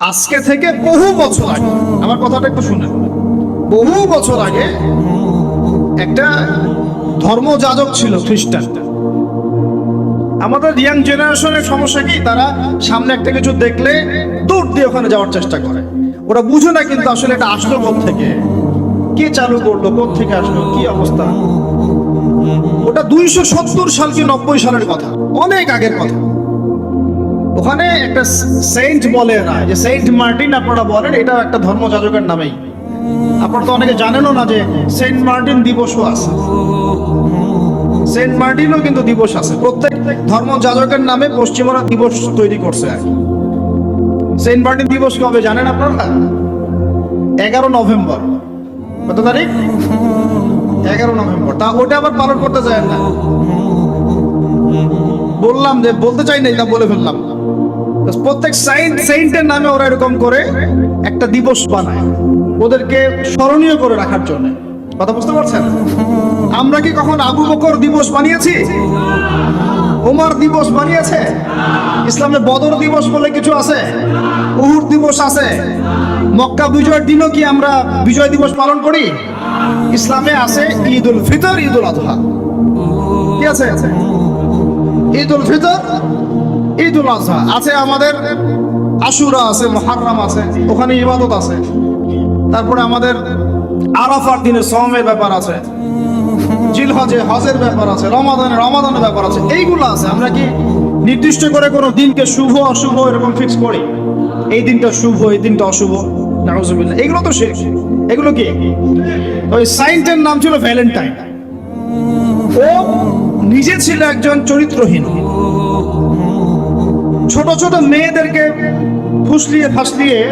আজকে থেকে বহু বছর আগে, আমার কথাটা একটু শুনেন বহু বছর আগে একটা ধর্মযাজক ছিল খ্রিস্টান। আমাদের ইয়াং জেনারেশনের সমস্যা কি? তারা সামনে একটা কিছু দেখলে দৌড় দিয়ে ওখানে যাওয়ার চেষ্টা করে। ওরা বুঝে না কিন্তু আসলে এটা আসলো থেকে কে চালু করল? থেকে আসলো? কি অবস্থা? ওটা দুইশো সত্তর সাল কি নব্বই সালের কথা? অনেক আগের কথা। ওখানে একটা সেন্ট বলে না, যে সেন্ট মার্টিন আপনারা বলেন এটা একটা ধর্মযাজকের নামেই। আপনারা তো অনেকে জানেনও না যে সেন্ট মার্টিন দিবসও আছে। সেন্ট মার্টিনও কিন্তু দিবস আছে। প্রত্যেক ধর্মযাজকের নামে পশ্চিমরা দিবস তৈরি করছে আর। সেন্ট মার্টিন দিবস কবে জানেন আপনারা? এগারো নভেম্বর। কত তারিখ? এগারো নভেম্বর। তা ওটা আবার পালন করতে চায় না। বললাম যে, বলতে চাই না এটা বলে ফেললাম। প্রত্যেক সাইন্ট সেন্টের নামে ওরা এরকম করে একটা দিবস বানায় ওদেরকে স্মরণীয় করে রাখার জন্য। কথা বুঝতে পারছেন? আমরা কি কখন আবু বকর দিবস বানিয়েছি? ওমর দিবস বানিয়েছে? ইসলামে বদর দিবস বলে কিছু আছে? উহুর দিবস আছে? মক্কা বিজয়ের দিনও কি আমরা বিজয় দিবস পালন করি? ইসলামে আছে ঈদ উল ফিতর ঈদ উল আজহা কি আছে? ঈদ উল ফিতর ঈদ উল আজহা আছে আমাদের আশুরা আছে মহারাম আছে, ওখানে ইবাদত আছে। তারপরে আমাদের আরাফার দিনে সমের ব্যাপার আছে, জিলহজে হজের ব্যাপার আছে, রমাদানে রমাদানের ব্যাপার আছে, এইগুলো আছে। আমরা কি নির্দিষ্ট করে কোনো দিনকে শুভ, অশুভ এরকম ফিক্স করি? এই দিনটা শুভ, এই দিনটা অশুভ, নাউজুবিল্লাহ। এগুলো তো শেষ। এগুলো কি? ওই সাইন্টের নাম ছিল ভ্যালেন্টাইন। ও নিজে ছিল একজন চরিত্রহীন। ছোট ছোট মেয়েদেরকে ফুসলিয়ে ফাসলিয়ে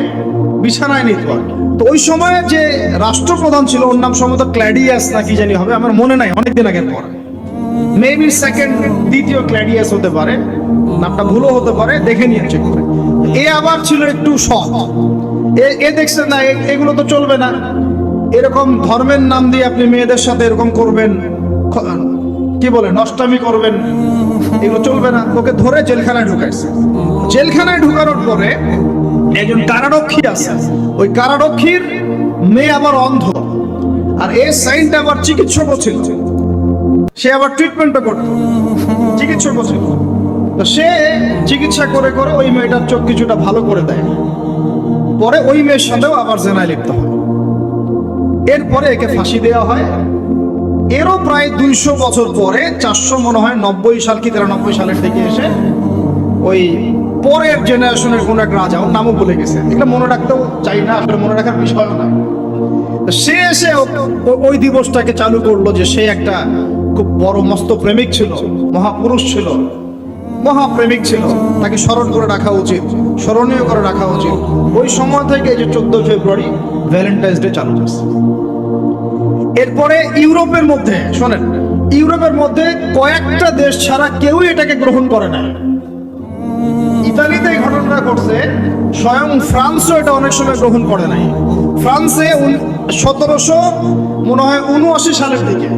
বিছানায় নিত আর তো ওই সময় যে রাষ্ট্রপ্রধান ছিল, ওর নাম সম্ভবত ক্ল্যাডিয়াস না কি জানি হবে, আমার মনে নাই অনেকদিন আগের পর। মেবি সেকেন্ড দ্বিতীয় ক্ল্যাডিয়াস হতে পারে, নামটা ভুলও হতে পারে, দেখে নিয়ে এ আবার ছিল একটু সৎ। এ- দেখছে না এগুলো তো চলবে না। এরকম ধর্মের নাম দিয়ে আপনি মেয়েদের সাথে এরকম করবেন কি বলে, নষ্টামি করবেন। এগুলো চলবে না। ওকে ধরে জেলখানায় ঢুকাইছে। জেলখানায় ঢুকানোর পরে একজন কারারক্ষী আছে। ওই কারারক্ষীর মেয়ে আবার অন্ধ। আর এ সাইন্ট আবার চিকিৎসকও ছিল। সে আবার ট্রিটমেন্টও করতো। চিকিৎসকও ছিল। তো সে চিকিৎসা করে করে ওই মেয়েটার চোখ কিছুটা ভালো করে দেয়। পরে ওই মেয়ের সাথেও আবার জেনায় লিপ্ত হয়। এরপরে একে ফাঁসি দেওয়া হয়। এরও প্রায় দুইশো বছর পরে, চারশো মনে হয় নব্বই সাল কি তিরানব্বই সালের দিকে এসে ওই পরের জেনারেশনের কোন এক রাজা, ওর নামও বলে গেছে। এটা মনে রাখতেও চাই না, আসলে মনে রাখার বিষয় না সে এসে ওই দিবসটাকে চালু করল যে সে একটা খুব বড়, মস্ত প্রেমিক ছিল, মহাপুরুষ ছিল, মহাপ্রেমিক ছিল। তাকে স্মরণ করে রাখা উচিত, স্মরণীয় করে রাখা উচিত। ওই সময় থেকে যে চোদ্দ ফেব্রুয়ারি, ভ্যালেন্টাইন্স ডে চালু হয়েছে। এরপরে ইউরোপের মধ্যে, শোনেন, ইউরোপের মধ্যে কয়েকটা দেশ ছাড়া কেউই এটাকে গ্রহণ করে না। ইতালিতে এই ঘটনাটা ঘটছে, স্বয়ং ফ্রান্সও এটা অনেক সময় গ্রহণ করে নাই। ফ্রান্সে সতেরোশো মনে হয় উনআশি সালের দিকে,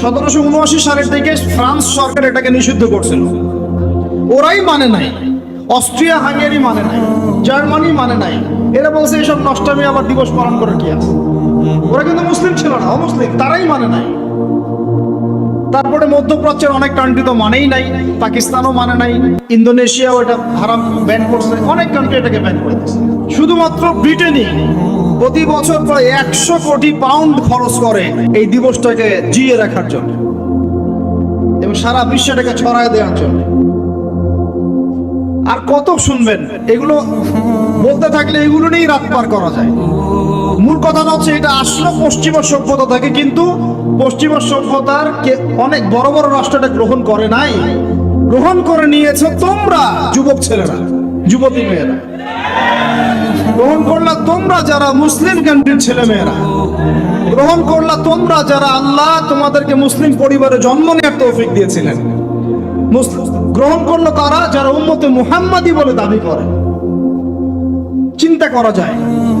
সতেরোশো উনআশি সালের দিকে ফ্রান্স সরকার এটাকে নিষিদ্ধ করছিল। ওরাই মানে নাই, অস্ট্রিয়া হাঙ্গেরি মানে নাই, জার্মানি মানে নাই। এরা বলছে এইসব নষ্টামি আবার দিবস পালন করার কি আছে? ওরা কিন্তু মুসলিম ছিল না, অমুসলিম, তারাই মানে নাই। তারপরে মধ্যপ্রাচ্যের অনেক কান্ট্রি তো মানেই নাই, পাকিস্তানও মানে নাই, ইন্দোনেশিয়াও এটা হারাম ব্যান করছে, অনেক কান্ট্রি এটাকে ব্যান করে শুধুমাত্র ব্রিটেনই প্রতি বছর প্রায় একশো কোটি পাউন্ড খরচ করে এই দিবসটাকে জিয়ে রাখার জন্য এবং সারা বিশ্বে এটাকে ছড়ায় দেওয়ার জন্য। আর কত শুনবেন? এগুলো বলতে থাকলে এগুলো নিয়েই রাত পার করা যায়। মূল কথাটা হচ্ছে এটা আসলো পশ্চিমা সভ্যতা থেকে, কিন্তু পশ্চিমা সভ্যতার কে অনেক বড় বড় রাষ্ট্র এটা গ্রহণ করে নাই। গ্রহণ করে নিয়েছে তোমরা, যুবক ছেলেরা, যুবতী মেয়েরা। গ্রহণ করলা তোমরা যারা মুসলিম কান্ট্রির ছেলে মেয়েরা গ্রহণ করলা তোমরা যারা আল্লাহ তোমাদেরকে মুসলিম পরিবারে জন্ম নেওয়ার তৌফিক দিয়েছিলেন। মুসলিম গ্রহণ করল তারা যারা উম্মতে মুহাম্মাদি বলে দাবি করে। চিন্তা করা যায়।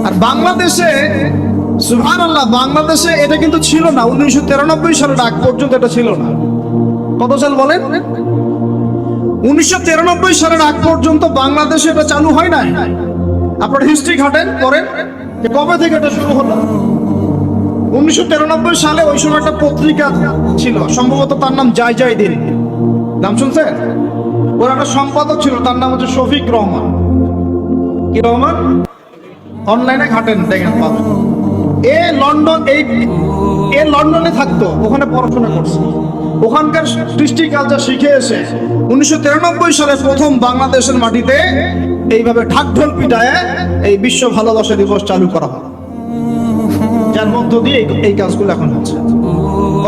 আর বাংলাদেশে সুহান আল্লাহ বাংলাদেশে এটা কিন্তু ছিল না। উনিশশো তিরানব্বই সালের আগ পর্যন্ত এটা ছিল না। কত সাল বলেন? উনিশশো তিরানব্বই সালের আগ পর্যন্ত বাংলাদেশে এটা চালু হয় নাই। আপনার হিস্ট্রি ঘাটেন করেন কবে থেকে এটা শুরু হলো? উনিশশো তিরানব্বই সালে ওই সময় একটা পত্রিকা ছিল। সম্ভবত তার নাম জয় জয় দিন। নাম শুনছেন? ওর একটা সম্পাদক ছিল, তার নাম হচ্ছে শফিক রহমান। কি রহমান? অনলাইনে ঘাটেন, দেখেন এ লন্ডন, এই, এ লন্ডনে থাকতো, ওখানে পড়াশোনা করছে। ওখানকার কৃষ্টি কালচার শিখে এসে উনিশশো তিরানব্বই সালে প্রথম বাংলাদেশের মাটিতে এইভাবে ঢাকঢোল পিটায় এই বিশ্ব ভালোবাসা দিবস চালু করা হয়। যার মধ্য দিয়ে এই- এই কাজগুলো এখন হচ্ছে।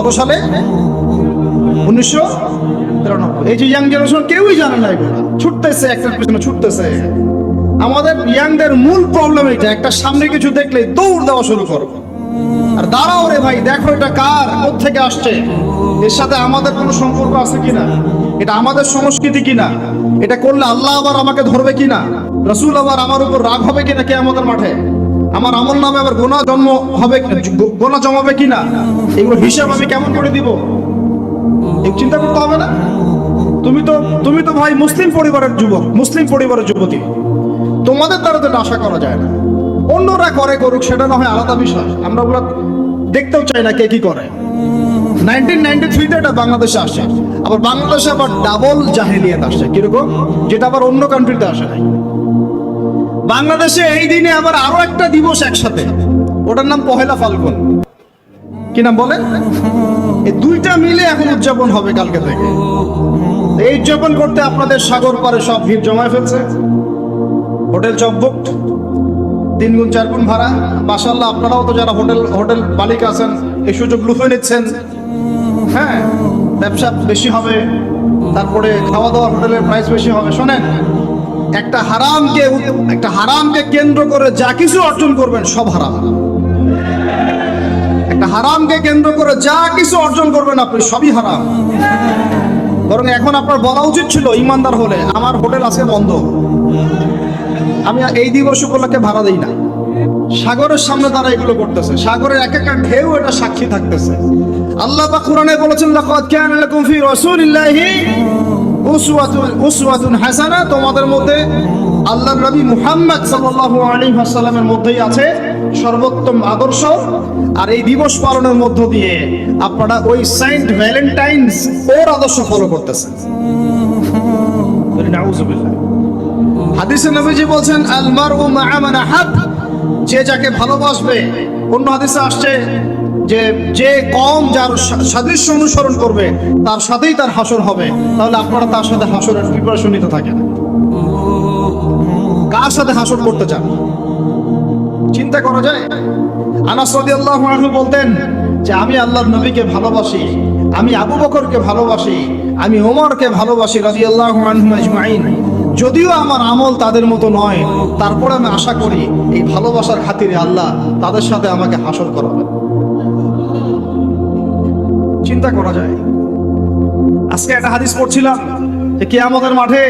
কত সালে? উনিশশো তিরানব্বই এই যে ইয়াং জেনারেশন কেউই জানে না ছুটতেছে, একটার পিছনে ছুটতেছে। আমাদের ইয়াংদের মূল প্রবলেম এটা একটা সামনে কিছু দেখলে দৌড় দেওয়া শুরু করো। আর দাঁড়াও রে ভাই, দেখো এটা কার থেকে আসছে? এর সাথে আমাদের কোনো সম্পর্ক আছে কিনা? এটা আমাদের সংস্কৃতি কিনা? এটা করলে আল্লাহ আবার আমাকে ধরবে কিনা? রসুল আবার আমার উপর রাগ হবে কিনা কে আমাদের মাঠে? আমার আমল নামে আবার গোনা জন্ম হবে, গোনা জমাবে কিনা? এগুলো হিসাব আমি কেমন করে দিব? চিন্তা করতে হবে না? তুমি তো তুমি তো ভাই মুসলিম পরিবারের যুবক, মুসলিম পরিবারের যুবতী। তোমাদের দ্বারা তো আশা করা যায় না। অন্যরা করে করুক, সেটা না হয় আলাদা বিষয়। আমরা ওগুলো দেখতেও চাই না কে কি করে। নাইনটিন নাইনটি থ্রিতে এটা বাংলাদেশে আসে। আবার বাংলাদেশে আবার ডাবল জাহেলিয়াত আসছে কীরকম? যেটা আবার অন্য কান্ট্রিতে আসে নাই। বাংলাদেশে এই দিনে আবার আরও একটা দিবস একসাথে। ওটার নাম পহেলা ফাল্গুন। কি নাম বলেন? এই দুইটা মিলে এখন উদযাপন হবে কালকে থেকে। এই উদযাপন করতে আপনাদের সাগর পারে সব ভিড় জমায় ফেলছে। হোটেল বুকড তিন গুণ চার গুণ ভাড়া। মাসাল্লাহ আপনারাও তো যারা হোটেল হোটেল মালিক আছেন, এই সুযোগ লুফে নিচ্ছেন। হ্যাঁ ব্যবসা বেশি হবে, তারপরে খাওয়া দাওয়া হোটেলের প্রাইস বেশি হবে। শোনেন, একটা হারামকে একটা হারামকে কেন্দ্র করে যা কিছু অর্জন করবেন, সব হারাম। হারামকে কেন্দ্র করে যা কিছু অর্জন করবেন আপনি সবই হারাম। বরং এখন আপনার বলা উচিত ছিল, ইমানদার হলে আমার হোটেল আজকে বন্ধ। আমি এই দিবস উপলক্ষে ভাড়া দিই না। সাগরের সামনে তারা এগুলো করতেছে। সাগরের এক একটা ঢেউ এটা সাক্ষী থাকতেছে। আল্লাহ বা কোরআনে বলেছেন, লাকাদ কানা লাকুম ফি রাসূলিল্লাহি উসওয়াতুন উসওয়াতুন হাসানা। তোমাদের মধ্যে আল্লাহর নবী মুহাম্মদ সাল্লাল্লাহু আলাইহি ওয়াসাল্লামের মধ্যেই আছে সর্বোত্তম আদর্শ। আর এই দিবস পালনের মধ্য দিয়ে আপনারা ওই সেন্ট ভ্যালেন্টাইন্স ওর আদর্শ ফলো করতেছেন। হাদিসে নবীজি বলছেন, আল মারউ মা'a মান আহাব যে যাকে ভালোবাসবে, অন্য হাদিসে আসছে যে যে কম যার সাদৃশ্য অনুসরণ করবে, তার সাথেই তার হাসর হবে। তাহলে আপনারা তার সাথে হাসরের প্রিপারেশন নিতে থাকেন। কার সাথে হাসর করতে চান? চিন্তা করা যায়? আনাস আনহু বলতেন যে, আমি আল্লাহর নবীকে ভালোবাসি, আমি আবু বকরকে ভালোবাসি, আমি ওমরকে ভালোবাসি আনহুম আজমাইন। যদিও আমার আমল তাদের মতো নয়, তারপরে আমি আশা করি এই ভালোবাসার খাতিরে আল্লাহ তাদের সাথে আমাকে হাসর করাবেন। চিন্তা করা যায়। আজকে একটা হাদিস পড়ছিলাম যে, কিয়ামতের মাঠে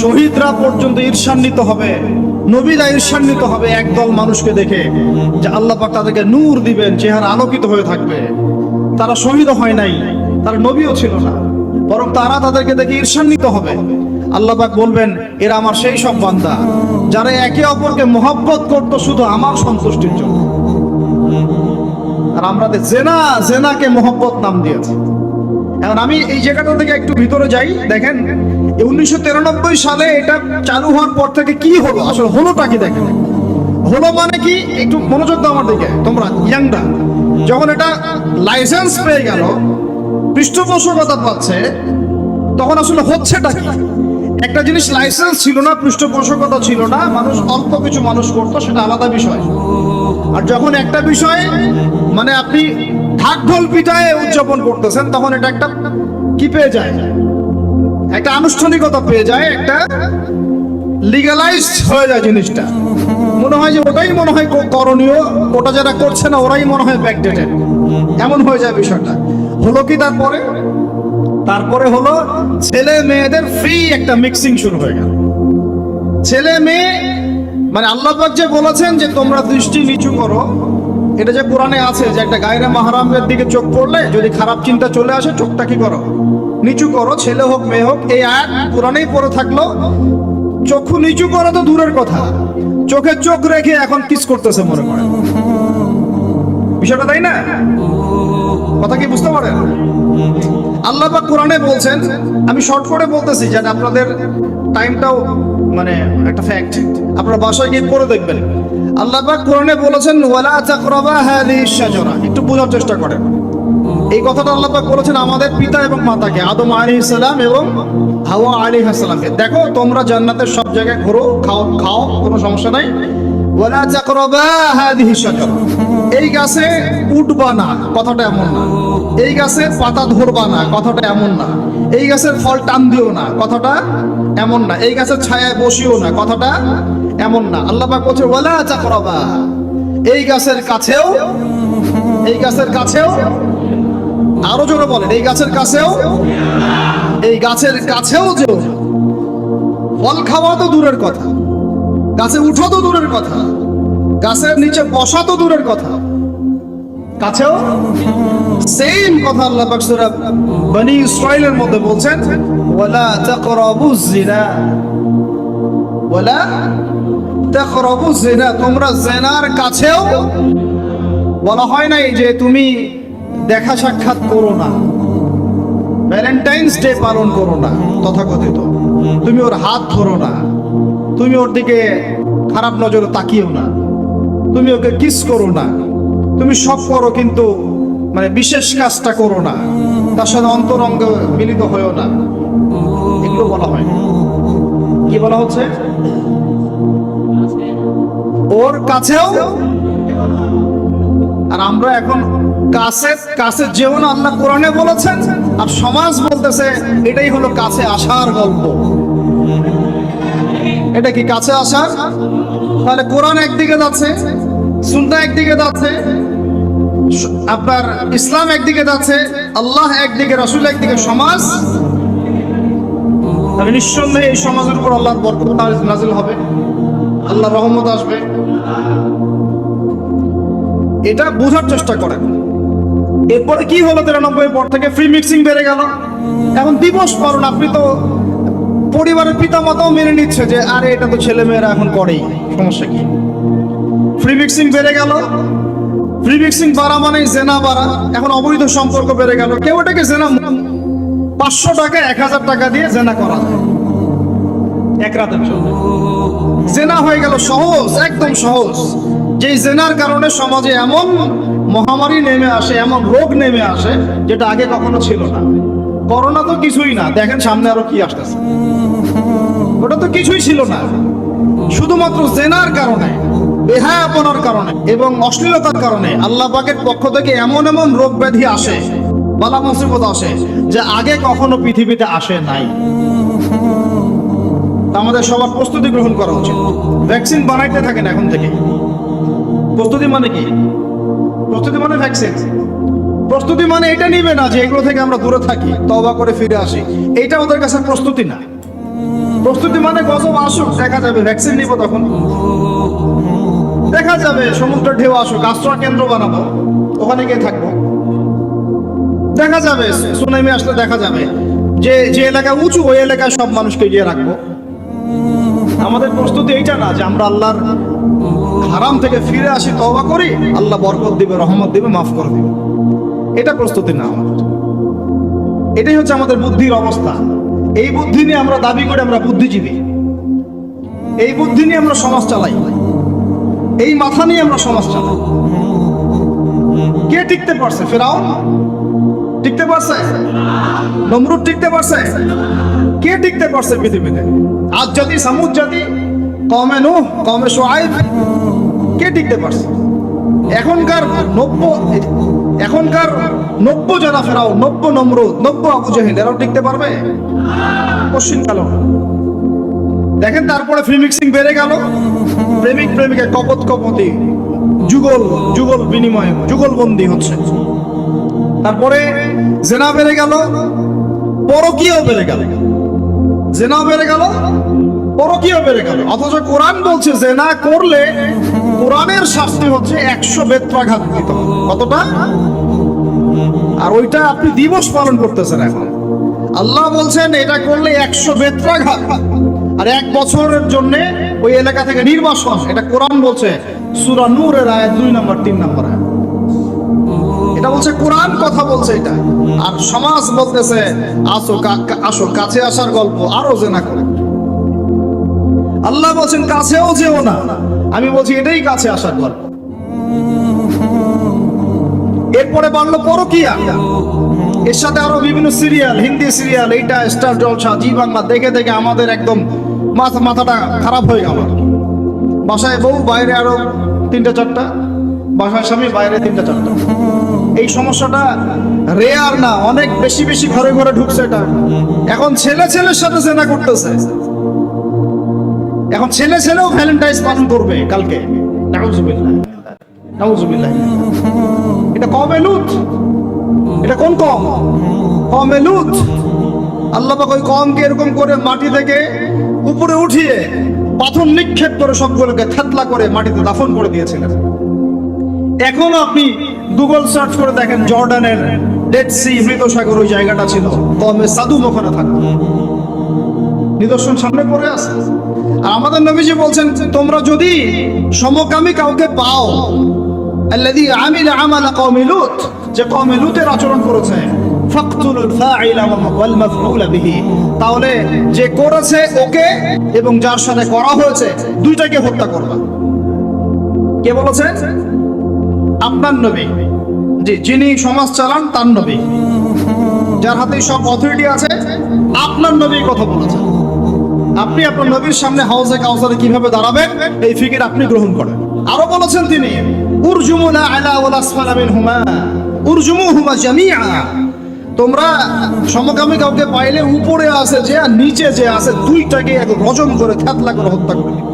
শহীদরা পর্যন্ত ঈর্ষান্বিত হবে। নবীরা ঈর্ষান্বিত হবে একদল মানুষকে দেখে যে আল্লাহ পাক তাদেরকে নূর দিবেন, চেহারা আলোকিত হয়ে থাকবে। তারা শহীদ হয় নাই, তারা নবীও ছিল না। বরং তারা তাদেরকে দেখে ঈর্ষান্বিত হবে। আল্লাহ পাক বলবেন, এরা আমার সেই সব বান্দা, যারা একে অপরকে মহব্বত করতো শুধু আমার সন্তুষ্টির জন্য। আর আমরা জেনা, জেনাকে মহব্বত নাম দিয়েছি। এখন আমি এই জায়গাটা থেকে একটু ভিতরে যাই, দেখেন উনিশশো তিরানব্বই সালে এটা চালু হওয়ার পর থেকে কি হলো? আসলে হলোটা কি দেখেন? হলো মানে কি? একটু মনোযোগ দাও আমার দিকে, তোমরা ইয়াংরা যখন এটা লাইসেন্স পেয়ে গেল, পৃষ্ঠপোষকতা পাচ্ছে, তখন আসলে হচ্ছেটা কি? একটা জিনিস লাইসেন্স ছিল না, পৃষ্ঠপোষকতা ছিল না, মানুষ অল্প কিছু মানুষ করতো, সেটা আলাদা বিষয়। আর যখন একটা বিষয় মানে আপনি ঢাক ঢোল পিটায় উদযাপন করতেছেন, তখন এটা একটা কি পেয়ে যায়? একটা আনুষ্ঠানিকতা পেয়ে যায়, একটা লিগালাইজড হয়ে যায় জিনিসটা। মনে হয় যে ওটাই মনে হয় করণীয়, ওটা যারা করছে না, ওরাই মনে হয় ব্যাকডেটেড এমন হয়ে যায় বিষয়টা। হলো কি তারপরে? তারপরে হলো ছেলে মেয়েদের ফ্রি একটা মিক্সিং শুরু হয়ে গেল। ছেলে মেয়ে মানে আল্লাহ যে বলেছেন যে তোমরা দৃষ্টি নিচু করো, এটা যে কোরআনে আছে যে একটা গায়রা মাহারামের দিকে চোখ পড়লে যদি খারাপ চিন্তা চলে আসে, চোখটা কি করো? নিচু করো, ছেলে হোক, মেয়ে হোক, এই আয়াত কোরআনেই পড়ে থাকল। চক্ষু নিচু করা তো দূরের কথা। চোখে চোখ রেখে এখন কিস করতেছে মনে করে। বিষয়টা তাই না? কথা কি বুঝতে পারেন? আল্লাহ পাক কোরআনে বলছেন, আমি শর্ট করে বলতেছি যেন আপনাদের টাইমটাও মানে একটা ফ্যাক্ট আপনারা বাসায় গিয়ে পড়ে দেখবেন। আল্লাহ পাক কোরআনে বলেছেন, ওয়ালা তাকরাবা হাদিহিশ শাজারা। একটু বোঝার চেষ্টা করেন। এই কথাটা আল্লাহ পাক বলেছেন আমাদের পিতা এবং মাতাকে, আদম আলাইহিস সালাম এবং হাওয়া আলাইহিস সালামকে। দেখো, তোমরা জান্নাতের সব জায়গায় ঘোরো, খাও খাও, কোনো সমস্যা নাই। ওয়ালা তাকরাবা হাদিহিশ শাজারা এই গাছে উঠবা না, কথাটা এমন না। এই গাছের পাতা ধরবা না, কথাটা এমন না। এই গাছের ফল টান দিও না, কথাটা এমন না। এই গাছের ছায়ায় বসিও না, কথাটা এমন না। আল্লাহ পাক বলছে, ওয়ালা তাকরাবা। এই গাছের কাছেও, এই গাছের কাছেও আরও জোরে বলেন, এই গাছের কাছেও, এই গাছের কাছেও যেও। ফল খাওয়া তো দূরের কথা, গাছে উঠো তো দূরের কথা, গাছের নিচে বসা তো দূরের কথা কাছেও সেম কথা আল্লাহ পাক সূরা বনি ইসরাইলের মধ্যে বলছেন, ওয়ালা তাকরাবুজ জিনা ওয়ালা তাকরাবুজ জিনা তোমরা জেনার কাছেও বলা হয় নাই যে তুমি দেখা সাক্ষাৎ করো না। ভ্যালেন্টাইন্স ডে পালন করো না, তথাকথিত। তুমি ওর হাত ধরো না। তুমি ওর দিকে খারাপ নজরে তাকিও না। তুমি ওকে কিস করো না। তুমি সব করো কিন্তু মানে বিশেষ কাজটা করো না। তার সাথে অন্তরঙ্গ মিলিত হয়েও না। এগুলো বলা হয়। কি বলা হচ্ছে? ওর কাছেও আর আমরা এখন কাছে কাছে যেও না, আল্লাহ কোরআনে বলেছেন, আর সমাজ বলতেছে, এটাই হলো কাছে আসার গল্প। এটা কি কাছে আসার? তাহলে কোরআন একদিকে যাচ্ছে সুন্না একদিকে যাচ্ছে, আপনার ইসলাম একদিকে যাচ্ছে, আল্লাহ একদিকে, রসুল একদিকে, সমাজ। তাহলে নিঃসন্দেহে এই সমাজের উপর আল্লাহর বরকত নাজিল হবে আল্লাহ রহমত আসবে। এটা বোঝার চেষ্টা করেন। এরপরে কি হলো তিরানব্বই পর থেকে? ফ্রি মিক্সিং বেড়ে গেল। এখন দিবস পালন আপনি তো পরিবারের পিতা মাতাও মেনে নিচ্ছে যে, আরে, এটা তো ছেলে মেয়েরা এখন করেই, সমস্যা কি? ফ্রি মিক্সিং বেড়ে গেল। ফ্রি মিক্সিং বাড়া মানে জেনা বাড়া। এখন অবৈধ সম্পর্ক বেড়ে গেল। কেউ এটাকে জেনা পাঁচশো টাকা, এক হাজার টাকা দিয়ে জেনা করা যায়। জেনা হয়ে গেল সহজ, একদম সহজ। যেই জেনার কারণে সমাজে এমন মহামারী নেমে আসে, এমন রোগ নেমে আসে, যেটা আগে কখনো ছিল না। করোনা তো কিছুই না, দেখেন সামনে আরও কি আসতেছে। ওটা তো কিছুই ছিল না। শুধুমাত্র জেনার কারণে, বেহায়াপনার কারণে এবং অশ্লীলতার কারণে আল্লাহ পাকের পক্ষ থেকে এমন এমন রোগ ব্যাধি আসে, বালা মুসিবত আসে, যে আগে কখনো পৃথিবীতে আসে নাই। আমাদের সবার প্রস্তুতি গ্রহণ করা উচিত। ভ্যাকসিন বানাইতে থাকেন এখন থেকে প্রস্তুতি মানে কি? প্রস্তুতি মানে ভ্যাকসিন প্রস্তুতি মানে এটা নিবে না যে এগুলো থেকে আমরা দূরে থাকি তবা করে ফিরে আসি। এটা ওদের কাছে প্রস্তুতি না। প্রস্তুতি মানে গজব আসুক, দেখা যাবে ভ্যাকসিন নিব তখন। দেখা যাবে সমুদ্র ঢেউ আসুক আশ্রয় কেন্দ্র বানাবো, ওখানে গিয়ে থাকব। দেখা যাবে, সুনামি আসলে দেখা যাবে। যে যে এলাকা উঁচু, ওই এলাকায় সব মানুষকে গিয়ে রাখব। আমাদের প্রস্তুতি এইটা না যে আমরা আল্লাহর হারাম থেকে ফিরে আসি তবা করি, আল্লাহ বরকত দিবে, রহমত দিবে, মাফ করে দিবে। এটা প্রস্তুতি না আমাদের। এটাই হচ্ছে আমাদের বুদ্ধির অবস্থা। এই বুদ্ধি নিয়ে আমরা দাবি করে আমরা বুদ্ধিজীবী। এই বুদ্ধি নিয়ে আমরা সমাজ চালাই। এই মাথা নিয়ে আমরা সমাজ চালাই। কে টিকতে পারছে? ফেরাও টিকতে পারছে? নমরুদ টিকতে পারছে? কে টিকতে পারছে পৃথিবীতে? আজ জাতি, সামুদ জাতি কমে নু কমে সোয়াইব কে টিকতে পারছে? এখনকার নব্য এখনকার নব্য যারা ফেরাও, নব্য নমরুদ, নব্য আবু জাহিল, এরাও টিকতে পারবে? কোশ্চিন কালো। দেখেন তারপরে ফ্রি মিক্সিং বেড়ে গেল। প্রেমিক প্রেমিকা কপত কপতি, যুগল যুগল বিনিময় যুগলবন্দি হচ্ছে। তারপরে জেনা বেড়ে গেল, পরকীয় বেড়ে গেল। জেনা বেড়ে গেল, পরকীয় বেড়ে গেল। অথচ কোরআন বলছে, জেনা করলে কোরআনের শাস্তি হচ্ছে একশো বেত্রাঘাত দিতে। কতটা? আর ওইটা আপনি দিবস পালন করতেছেন এখন। আল্লাহ বলছেন, এটা করলে একশো বেত্রাঘাত। আর এক বছরের জন্য ওই এলাকা থেকে নির্বাসন এটা কোরআন বলছে, সূরা নূরের আয়াত দুই নম্বর, তিন নম্বর আয়াত। এটা বলছে কোরআন, কথা বলছে এটা। আর সমাজ বলতেছে, আসো আসো, কাছে আসার গল্প, আরও জেনা করে। আল্লাহ বলছেন, কাছেও যেও না। আমি বলছি, এটাই কাছে আসার গল্প। এরপরে বাড়লো পরকিয়া। এর সাথে আরও বিভিন্ন সিরিয়াল, হিন্দি সিরিয়াল, এইটা, স্টার জলসা, জি বাংলা, দেখে দেখে আমাদের একদম মাথা মাথাটা খারাপ হয়ে গেল। বাসায় বউ, বাইরে আরও তিনটা, চারটা। বাসায় স্বামী, বাইরে তিনটা, চারটা। এই সমস্যাটা রেয়ার না, অনেক বেশি বেশি ঘরে ঘরে ঢুকছে এটা। এখন ছেলে ছেলের সাথে জেনা করতেছে। এখন ছেলে ছেলেও ভ্যালেন্টাইন্স পালন করবে কালকে। এটা কমে লুত? এটা কোন কম? কমে লুত। আল্লাহ ওই কমকে এরকম করে মাটি থেকে উপরে উঠিয়ে পাথর নিক্ষেপ করে সবগুলোকে থেতলা করে মাটিতে দাফন করে দিয়েছিলেন। এখনও আপনি গুগল সার্চ করে দেখেন জর্ডানের ডেড সি মৃত সাগর ওই জায়গাটা ছিল। কমে সাদুম ওখানে থাকতো নিদর্শন সামনে পড়ে আছে। আর আমাদের নবীজি বলছেন, তোমরা যদি সমকামী কাউকে পাও, আল্লাযী আমিলা আমালা কওমি লূত যে কওমি লূতের আচরণ করেছে, ফাকতুলুল ফাইলা ওয়াল মাফউলা তাহলে যে করেছে ওকে এবং যার সাথে করা হয়েছে, দুইটাকে হত্যা করবা। কে বলেছেন? আপনার নবী। জি, যিনি সমাজ চালান, তার নবী। যার হাতে সব অথরিটি আছে, আপনার নবী কথা বলেছেন। আপনি আপনার নবীর সামনে হাউসে কাউসারে কীভাবে দাঁড়াবেন, এই ফিকির আপনি গ্রহণ করেন। আরও বলেছেন তিনি, উরজুমুনা আলা ওয়াল আসফালা মিনহুমা, উরজুমুহুমা জামিআ। তোমরা সমকামী কাউকে পাইলে উপরে আছে যে আর নিচে যে আছে, দুইটাকে এক রজম করে থাতলা করে হত্যা করে